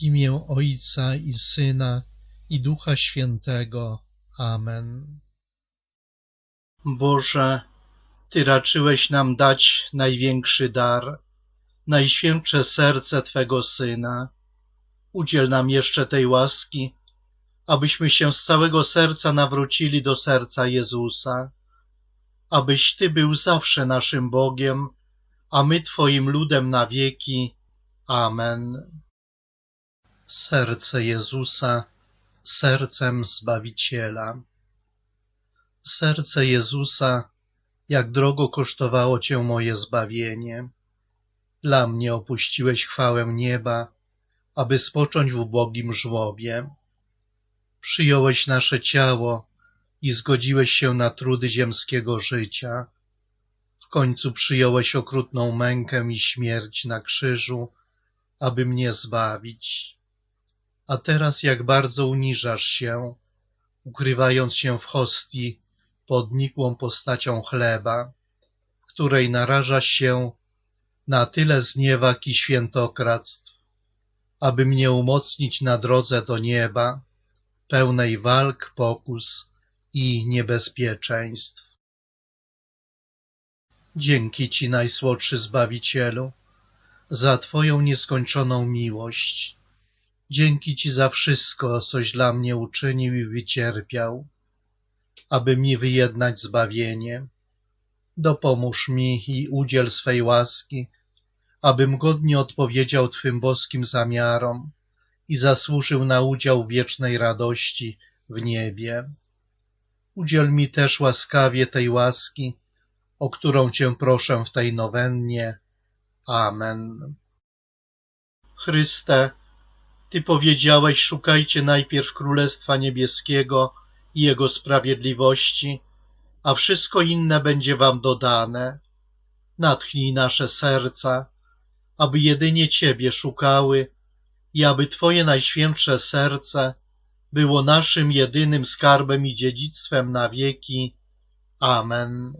Imię Ojca i Syna i Ducha Świętego. Amen. Boże, Ty raczyłeś nam dać największy dar, najświętsze serce Twego Syna. Udziel nam jeszcze tej łaski, abyśmy się z całego serca nawrócili do serca Jezusa, abyś Ty był zawsze naszym Bogiem, a my Twoim ludem na wieki. Amen. Serce Jezusa, sercem Zbawiciela. Serce Jezusa, jak drogo kosztowało Cię moje zbawienie. Dla mnie opuściłeś chwałę nieba, aby spocząć w ubogim żłobie. Przyjąłeś nasze ciało i zgodziłeś się na trudy ziemskiego życia. W końcu przyjąłeś okrutną mękę i śmierć na krzyżu, aby mnie zbawić. A teraz jak bardzo uniżasz się, ukrywając się w hostii pod nikłą postacią chleba, której narażasz się na tyle zniewag i świętokradztw, aby mnie umocnić na drodze do nieba, pełnej walk, pokus i niebezpieczeństw. Dzięki Ci, Najsłodszy Zbawicielu, za Twoją nieskończoną miłość. Dzięki Ci za wszystko, coś dla mnie uczynił i wycierpiał, aby mi wyjednać zbawienie. Dopomóż mi i udziel swej łaski, abym godnie odpowiedział Twym boskim zamiarom i zasłużył na udział wiecznej radości w niebie. Udziel mi też łaskawie tej łaski, o którą Cię proszę w tej nowennie. Amen. Chryste, Ty powiedziałeś, szukajcie najpierw Królestwa Niebieskiego i Jego sprawiedliwości, a wszystko inne będzie Wam dodane. Natchnij nasze serca, aby jedynie Ciebie szukały i aby Twoje najświętsze serce było naszym jedynym skarbem i dziedzictwem na wieki. Amen.